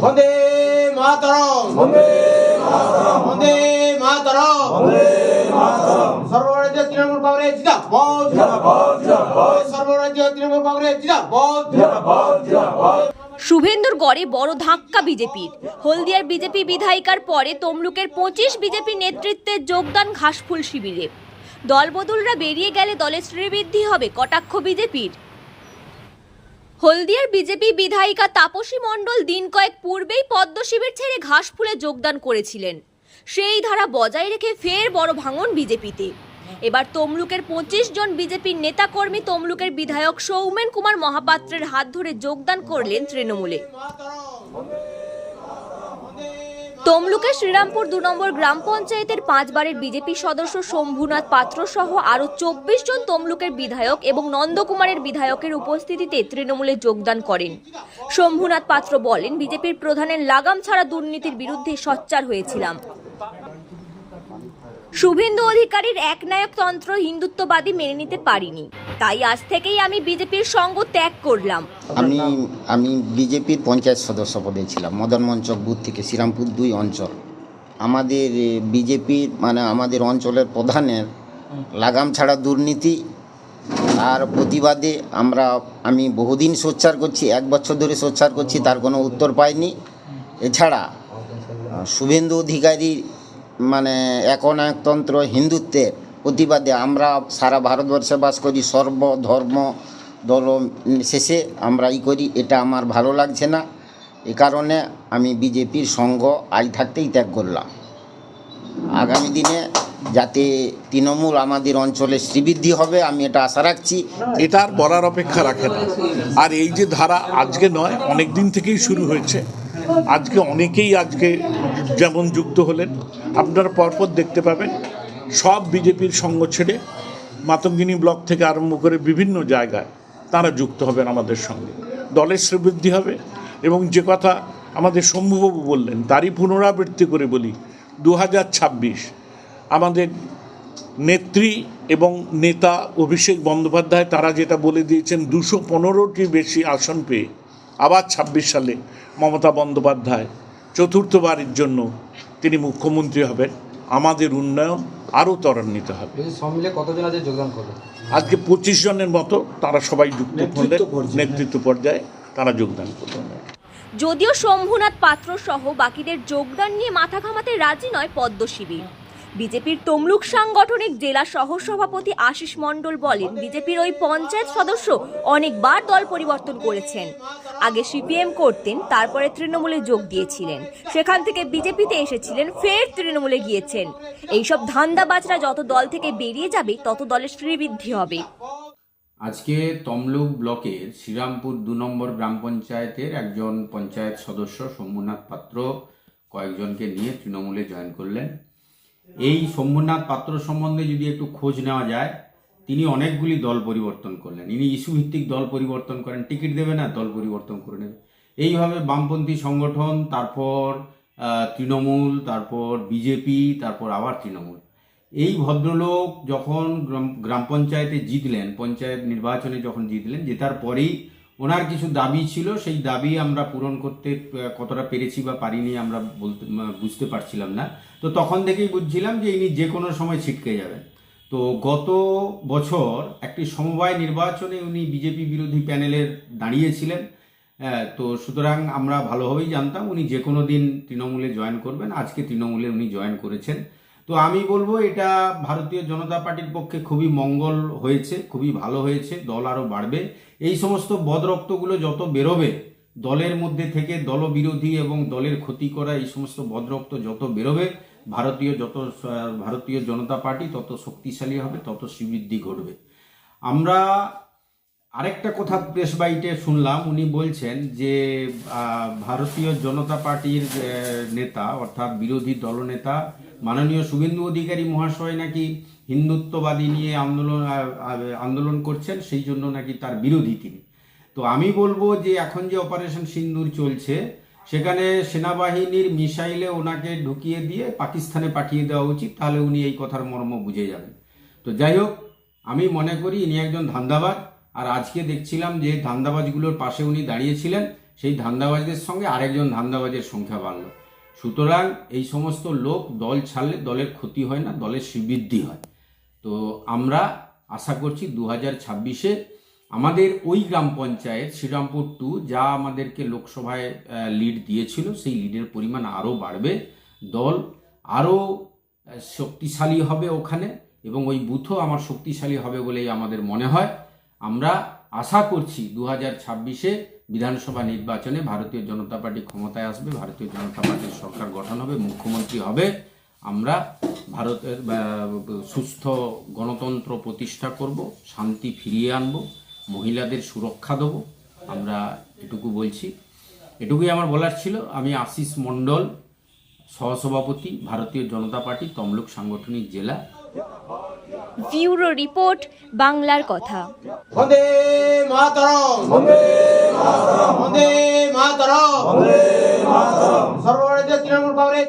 বন্দে মাতরম। বন্দে মাতরম বন্দে মাতরম। বন্দে মাতরম। সর্বরাজ্য তৃণমূল কংগ্রেস জিন্দাবাদ। জিন্দাবাদ সর্বরাজ্য তৃণমূল কংগ্রেস জিন্দাবাদ। জিন্দাবাদ শুভেন্দুর গড়ে বড় ধাক্কা বিজেপির। হলদিয়ার বিজেপি বিধায়িকার পরে তমলুকের পঁচিশ বিজেপি নেতৃত্বে যোগদান ঘাসফুল শিবিরে। দলবদলরা বেরিয়ে গেলে দলের শ্রীবৃদ্ধি হবে কটাক্ষ বিজেপির। হলদিয়ার বিজেপি বিধায়িকা তাপসী মণ্ডল দিন কয়েক পূর্বেই পদ্ম শিবির ছেড়ে ঘাসফুলে যোগদান করেছিলেন। সেই ধারা বজায় রেখে ফের বড় ভাঙন বিজেপিতে। এবার তমলুকের পঁচিশ জন বিজেপির নেতাকর্মী তমলুকের বিধায়ক সৌমেন কুমার মহাপাত্রের হাত ধরে যোগদান করলেন তৃণমূলে। তমলুকের শ্রীরামপুর দু নম্বর গ্রাম পঞ্চায়েতের পাঁচবারের বিজেপি সদস্য শম্ভুনাথ পাত্র সহ আরও চব্বিশ জন তমলুকের বিধায়ক এবং নন্দকুমারের বিধায়কের উপস্থিতিতে তৃণমূলে যোগদান করেন। শম্ভুনাথ পাত্র বলেন, বিজেপির প্রধানের লাগাম ছাড়া দুর্নীতির বিরুদ্ধে সচ্চার হয়েছিলাম। শুভেন্দু অধিকারীর একনায়কতন্ত্র হিন্দুত্ববাদী মেনে নিতে পারিনি। তাই আজ থেকেই আমি বিজেপির সঙ্গ ত্যাগ করলাম। আমি আমি বিজেপির পঞ্চায়েত সদস্য পদে ছিলাম, মদন মঞ্চক বুথ থেকে, শ্রীরামপুর দুই অঞ্চল। আমাদের বিজেপির মানে আমাদের অঞ্চলের প্রধানের লাগাম ছাড়া দুর্নীতি আর প্রতিবাদে আমরা, আমি বহুদিন সোচ্চার করছি, এক বছর ধরে সোচ্চার করছি, তার কোনো উত্তর পাইনি। এছাড়া শুভেন্দু অধিকারী মানে একনায়কতন্ত্র, হিন্দুত্বের প্রতিবাদে আমরা সারা ভারতবর্ষে বাস করি সর্বধর্ম দল শেষে আমরা ই করি, এটা আমার ভালো লাগছে না। এ কারণে আমি বিজেপির সঙ্গ আজ থাকতেই ত্যাগ করলাম। আগামী দিনে যাতে তৃণমূল আমাদের অঞ্চলে শ্রীবৃদ্ধি হবে, আমি এটা আশা রাখছি। এটা আর বলার অপেক্ষা রাখে না। আর এই যে ধারা আজকে নয়, অনেক দিন থেকেই শুরু হয়েছে। আজকে অনেকেই আজকে যেমন যুক্ত হলেন আপনারা পরপর দেখতে পাবেন সব বিজেপির সঙ্গ ছেড়ে মাতঙ্গিনী ব্লক থেকে আরম্ভ করে বিভিন্ন জায়গায় তারা যুক্ত হবেন আমাদের সঙ্গে। দলের শ্রীবৃদ্ধি হবে এবং যে কথা আমাদের শম্ভুবাবু বললেন, তারই পুনরাবৃত্তি করে বলি দু হাজার ছাব্বিশ আমাদের নেত্রী এবং নেতা অভিষেক বন্দ্যোপাধ্যায়, তারা যেটা বলে দিয়েছেন, দুশো পনেরোটি বেশি আসন পেয়ে আবার ছাব্বিশ সালে মমতা বন্দ্যোপাধ্যায় চতুর্থবারের জন্য তিনি মুখ্যমন্ত্রী হবেন আমাদের উন্নয়ন আরও ত্বরান্বিত হবে। মিলে কতজন যোগদান করবে আজকে পঁচিশ জনের মতো তারা সবাই যুক্ত করলেন নেতৃত্ব পর্যায়ে তারা যোগদান করলেন। যদিও শম্ভুনাথ পাত্র সহ বাকিদের যোগদান নিয়ে মাথা ঘামাতে রাজি নয় পদ্ম শিবির বিজেপির তমলুক সাংগঠনিক জেলা সহ সভাপতি আশিস মণ্ডল বলেন, বিজেপির ওই পঞ্চায়েত সদস্য অনেকবার দল পরিবর্তন করেছেন। আগে সিপিএম করতেন, তারপরে তৃণমূলে যোগ দিয়েছিলেন। সেখান থেকে বিজেপিতে এসেছিলেন, ফের তৃণমূলে গিয়েছেন। এইসব ধান্দাবাজরা যত দল থেকে বেরিয়ে যাবে, তত দলের শ্রীবৃদ্ধি হবে। আজকে তমলুক ব্লকের শ্রীরামপুর দু নম্বর গ্রাম পঞ্চায়েতের একজন পঞ্চায়েত সদস্য শম্ভুনাথ পাত্র কয়েকজনকে নিয়ে তৃণমূলে জয়েন করলেন। এই শম্ভুনাথ পাত্র সম্বন্ধে যদি একটু খোঁজ নেওয়া যায়, তিনি অনেকগুলি দল পরিবর্তন করলেন। ইনি ইস্যু ভিত্তিক দল পরিবর্তন করেন, টিকিট দেবে না, দল পরিবর্তন করে নেবে। এইভাবে বামপন্থী সংগঠন, তারপর তৃণমূল, তারপর বিজেপি, তারপর আবার তৃণমূল। এই ভদ্রলোক যখন গ্রাম গ্রাম পঞ্চায়েতে জিতলেন, পঞ্চায়েত নির্বাচনে যখন জিতলেন, জেতার পরেই ওনার কিছু দাবি ছিল, সেই দাবি আমরা পূরণ করতে কতটা পেরেছি বা পারিনি আমরা বলতে বুঝতে পারছিলাম না। তো তখন থেকেই বুঝছিলাম যে ইনি যে কোনো সময় ছিটকে যাবেন। তো গত বছর একটি সমবায় নির্বাচনে উনি বিজেপি বিরোধী প্যানেলের দাঁড়িয়েছিলেন। তো সুতরাং আমরা ভালোভাবেই জানতাম উনি যে কোনো দিন তৃণমূলে জয়েন করবেন। আজকে তৃণমূলে উনি জয়েন করেছেন। তো আমি বলব এটা ভারতীয় জনতা পার্টির পক্ষে খুবই মঙ্গল হয়েছে, খুবই ভালো হয়েছে, দল আরও বাড়বে। এই সমস্ত বদরক্তগুলো যত বেরোবে, দলের মধ্যে থেকে দলবিরোধী এবং দলের ক্ষতি করা এই সমস্ত বদরক্ত যত বেরোবে, ভারতীয় যত, ভারতীয় জনতা পার্টি তত শক্তিশালী হবে, তত শ্রীবৃদ্ধি ঘটবে। আমরা আরেকটা কথা প্রেস বাইটে শুনলাম, উনি বলছেন যে ভারতীয় জনতা পার্টির নেতা অর্থাৎ বিরোধী দলনেতা মাননীয় শুভেন্দু অধিকারী মহাশয় নাকি হিন্দুত্ববাদী নিয়ে আন্দোলন আন্দোলন করছেন, সেই জন্য নাকি তার বিরোধী তিনি। তো আমি বলব যে এখন যে অপারেশন সিন্দুর চলছে, সেখানে সেনাবাহিনীর মিসাইলে ওনাকে ঢুকিয়ে দিয়ে পাকিস্তানে পাঠিয়ে দেওয়া উচিত, তাহলে উনি এই কথার মর্ম বুঝে যাবেন। তো যাই হোক, আমি মনে করি ইনি একজন ধান্দাবাজ, আর আজকে দেখছিলাম যে ধান্দাবাজগুলোর পাশে উনি দাঁড়িয়েছিলেন, সেই ধান্দাবাজদের সঙ্গে আরেকজন ধান্দাবাজের সংখ্যা বাড়লো। সুতরাং এই সমস্ত লোক দল ছাড়লে দলের ক্ষতি হয় না, দলের শ্রীবৃদ্ধি হয়। তো আমরা আশা করছি দু হাজার ছাব্বিশে আমাদের ওই গ্রাম পঞ্চায়েত শ্রীরামপুর টু যা আমাদেরকে লোকসভায় লিড দিয়েছিল, সেই লিডের পরিমাণ আরও বাড়বে। দল আরও শক্তিশালী হবে ওখানে এবং ওই বুথও আমার শক্তিশালী হবে বলেই আমাদের মনে হয়। আমরা আশা করছি দু হাজার ছাব্বিশে বিধানসভা নির্বাচনে ভারতীয় জনতা পার্টি ক্ষমতায় আসবে, ভারতীয় জনতা পার্টির সরকার গঠন হবে, মুখ্যমন্ত্রী হবে। আমরা ভারতের সুস্থ গণতন্ত্র প্রতিষ্ঠা করব, শান্তি ফিরিয়ে আনব, মহিলাদের সুরক্ষা দেব, আমরা এটুকু বলছি। এটুকুই আমার বলার ছিল। আমি আশিস মণ্ডল, সহসভাপতি, ভারতীয় জনতা পার্টি, তমলুক সাংগঠনিক জেলা। ব্যুরো রিপোর্ট বাংলার কথা। বন্দে তৃণমূল কংগ্রেস